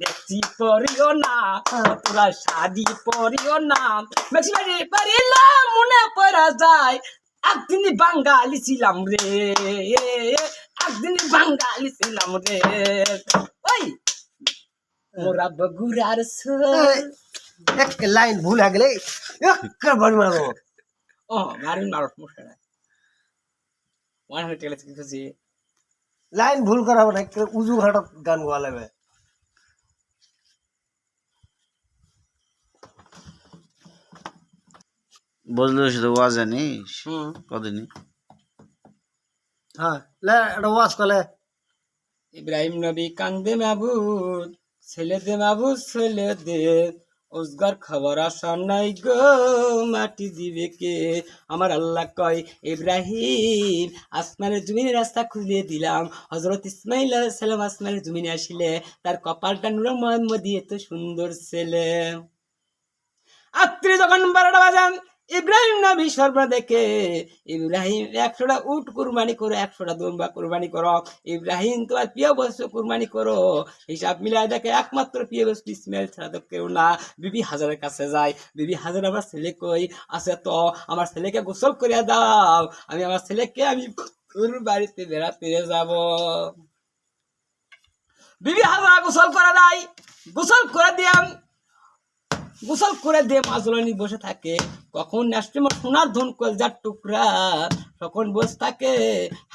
দেখছি পড়িও না তোরা শাদি পড়িও না। মেক্সিমারি পারিলাম মনে পড়া যায়। একদিন বাঙালি ছিলাম রে একদিন বাঙালি ছিলাম রে। ওই মোরা বগুড়ার এক লাইন ভুল হয়ে গেলে একটা বাড়ি মারবো ও মারিন মারো সমস্যা ওয়ান হয়ে গেলে কি খুশি লাইন ভুল করা হবে না উজু ঘাটত গান গোয়া লাগবে। বজলু শুধু ওয়া জানিস হুম। কদিনই হ্যাঁ এটা করলে ইব্রাহিম নবী কান্দে মাবুদ ছেলে দে মাবুদ ছেলে দে। ওসগার খবর আসা নাই গো মাটি দিবে কে? আমার আল্লাহ কয় ইব্রাহিম আসমানের জমিনের রাস্তা খুলে দিলাম। হজরত ইসমাইল সালাম আসমানের জমিনে আসিলে তার কপালটা নুর মোহাম্মদ এত সুন্দর ছেলে। আত্রি যখন বারোটা বাজান ইব্রাহিম নবী সর্বদা দেখে, ইব্রাহিম একশোটা উট কুরবানি করো একশোটা দুম্বা কুরবানি করো। ইব্রাহিম, তোমার প্রিয় বস্তু কুরবানি করো। হিসাব মিলাই দেখে একমাত্র প্রিয় বস্তু ইসমাইল ছাড়া তো কেউ না। বিবি হাজারের কাছে যায়। বিবি হাজার, আমার ছেলে কই আছে তো? আমার ছেলেকে গোসল করিয়া দাও। আমি আমার ছেলেকে, আমি তোর বাড়িতে বেড়াতে যাব। বিবি হাজারা, গোসল করে দেয় গোসল করে দিয়াম। গোসল করে দিয়ে মাজলানি বসে থাকে। কখন আমার সোনার ধন কলজার টুকরা? তখন বসে থাকে,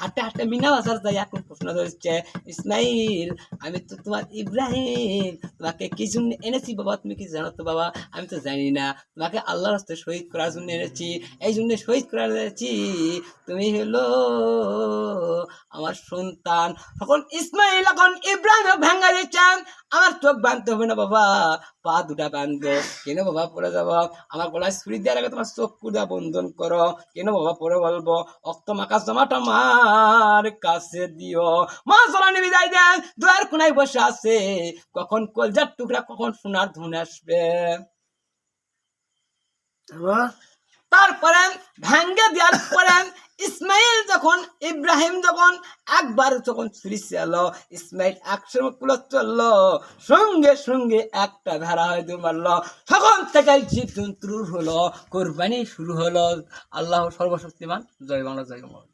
হাঁটে হাঁটে মিনা বাজার যায়, এখন প্রশ্ন ধরছে, ইসমাইল, আমি তো তোমার ইব্রাহিম, তোমাকে কি জন্য এনেছি বাবা? তুমি কি জানো তো বাবা? আমি তো জানি না। তোমাকে আল্লাহর রাস্তায় শহীদ করার জন্য এনেছি। এই জন্য শহীদ করার এনেছি। তুমি হলো আমার সন্তান। তখন ইসমাইল, এখন ইব্রাহিম ভেঙ্গা দিচ্ছেন আমার চোখ বাঁধতে হবে না বাবা। পা দুটা বাঁধো। কেন বাবা পড়ে যাব? আমার গলায় ছুরি দেওয়ার আগে তোমার চোখ কুদা বন্ধন করো। কেন বাবা? পরে বলব অক্ত মাকা জমাটা মার কাছে দিও। মা জলানি বিদায় দেন, দুয়ার কোনায় বসে আছে। কখন কলজার টুকরা, কখন সোনার ধুন আসবে। তারপরে, ভাঙ্গে দেওয়ার পরে ইসমাইল যখন, ইব্রাহিম যখন একবার যখন ছুরি চাল ইসমাইল একসঙ্গে কুলো চলল, সঙ্গে সঙ্গে একটা ভেড়া হয়তো মারলো। তখন থেকে জীব জন্তুর হলো, কোরবানি শুরু হলো। আল্লাহ সর্বশক্তিমান, জয় বাংলা জয় বাংলা